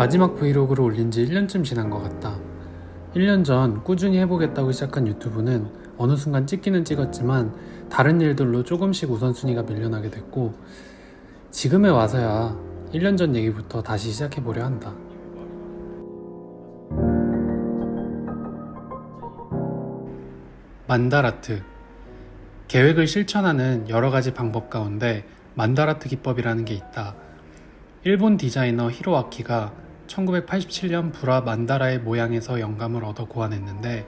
마지막 브이로그를 올린 지 1년쯤 지난 것 같다. 1년 전 꾸준히 해보겠다고 시작한 유튜브는 어느 순간 찍기는 찍었지만 다른 일들로 조금씩 우선순위가 밀려나게 됐고 지금에 와서야 1년 전 얘기부터 다시 시작해보려 한다. 만다라트 계획을 실천하는 여러 가지 방법 가운데 만다라트 기법이라는 게 있다. 일본 디자이너 히로아키가 1987년 불화 만다라의 모양에서 영감을 얻어 고안했는데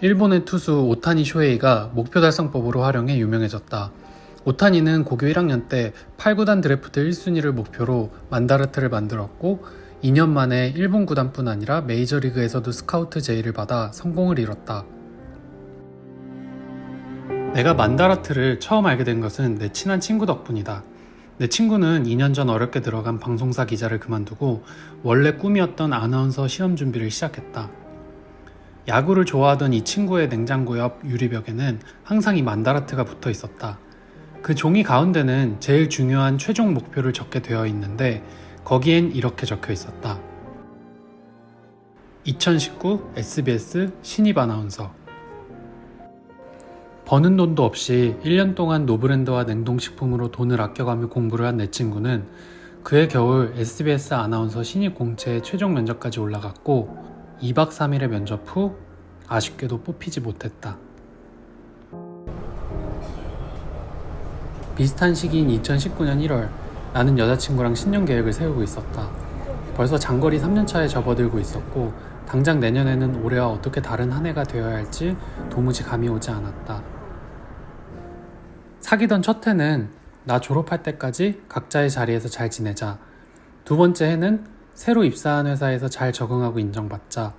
일본의 투수 오타니 쇼헤이가 목표 달성법으로 활용해 유명해졌다. 오타니는 고교 1학년 때 8 구단 드래프트 1순위를 목표로 만다라트를 만들었고 2년 만에 일본 구단뿐 아니라 메이저리그에서도 스카우트 제의를 받아 성공을 이뤘다. 내가 만다라트를 처음 알게 된 것은 내 친한 친구 덕분이다. 내 친구는 2년 전 어렵게 들어간 방송사 기자를 그만두고 원래 꿈이었던 아나운서 시험 준비를 시작했다. 야구를 좋아하던 이 친구의 냉장고 옆 유리벽에는 항상 이 만다라트가 붙어 있었다. 그 종이 가운데는 제일 중요한 최종 목표를 적게 되어 있는데 거기엔 이렇게 적혀 있었다. 2019 SBS 신입 아나운서 버는 돈도 없이 1년 동안 노브랜드와 냉동식품으로 돈을 아껴가며 공부를 한 내 친구는 그해 겨울 SBS 아나운서 신입 공채의 최종 면접까지 올라갔고 2박 3일의 면접 후 아쉽게도 뽑히지 못했다. 비슷한 시기인 2019년 1월 나는 여자친구랑 신년 계획을 세우고 있었다. 벌써 장거리 3년차에 접어들고 있었고 당장 내년에는 올해와 어떻게 다른 한 해가 되어야 할지 도무지 감이 오지 않았다. 사귀던 첫 해는 나 졸업할 때까지 각자의 자리에서 잘 지내자. 두 번째 해는 새로 입사한 회사에서 잘 적응하고 인정받자.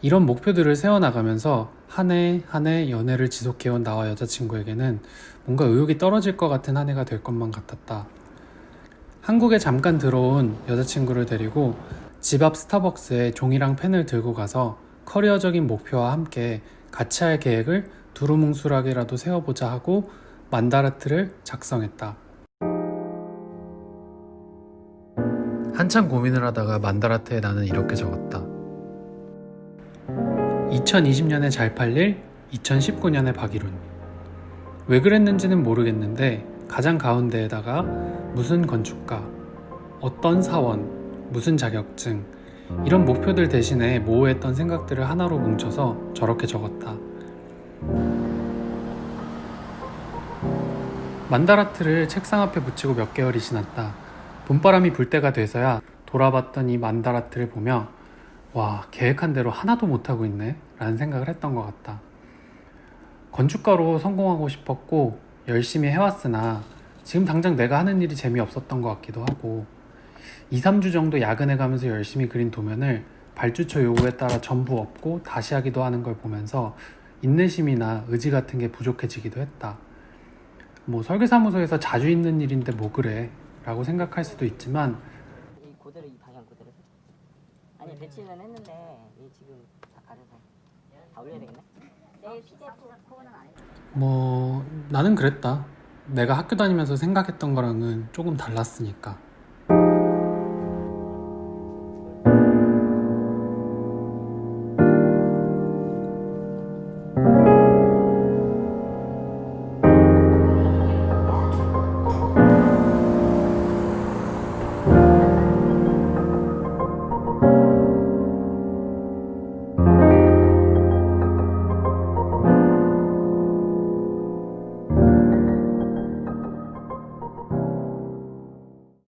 이런 목표들을 세워나가면서 한 해 한 해 연애를 지속해온 나와 여자친구에게는 뭔가 의욕이 떨어질 것 같은 한 해가 될 것만 같았다. 한국에 잠깐 들어온 여자친구를 데리고 집 앞 스타벅스에 종이랑 펜을 들고 가서 커리어적인 목표와 함께 같이 할 계획을 두루뭉술하게라도 세워보자 하고 만다라트를 작성했다. 한참 고민을 하다가 만다라트에 나는 이렇게 적었다. 2020년에 잘 팔릴 2019년의 박이룬. 왜 그랬는지는 모르겠는데 가장 가운데에다가 무슨 건축가, 어떤 사원, 무슨 자격증 이런 목표들 대신에 모호했던 생각들을 하나로 뭉쳐서 저렇게 적었다. 만다라트를 책상 앞에 붙이고 몇 개월이 지났다. 봄바람이 불 때가 돼서야 돌아봤던 이 만다라트를 보며 와 계획한 대로 하나도 못하고 있네 라는 생각을 했던 것 같다. 건축가로 성공하고 싶었고 열심히 해왔으나 지금 당장 내가 하는 일이 재미없었던 것 같기도 하고 2, 3주 정도 야근해 가면서 열심히 그린 도면을 발주처 요구에 따라 전부 없고 다시 하기도 하는 걸 보면서 인내심이나 의지 같은 게 부족해지기도 했다. 뭐 설계사무소에서 자주 있는 일인데 뭐 그래 라고 생각할 수도 있지만 이 그대로 이 방향 그대로 아니 배치는 했는데 이 지금 다 가려서 다 올려야 되겠네 내일 PDF 코어는 안 해. 뭐 나는 그랬다. 내가 학교 다니면서 생각했던 거랑은 조금 달랐으니까.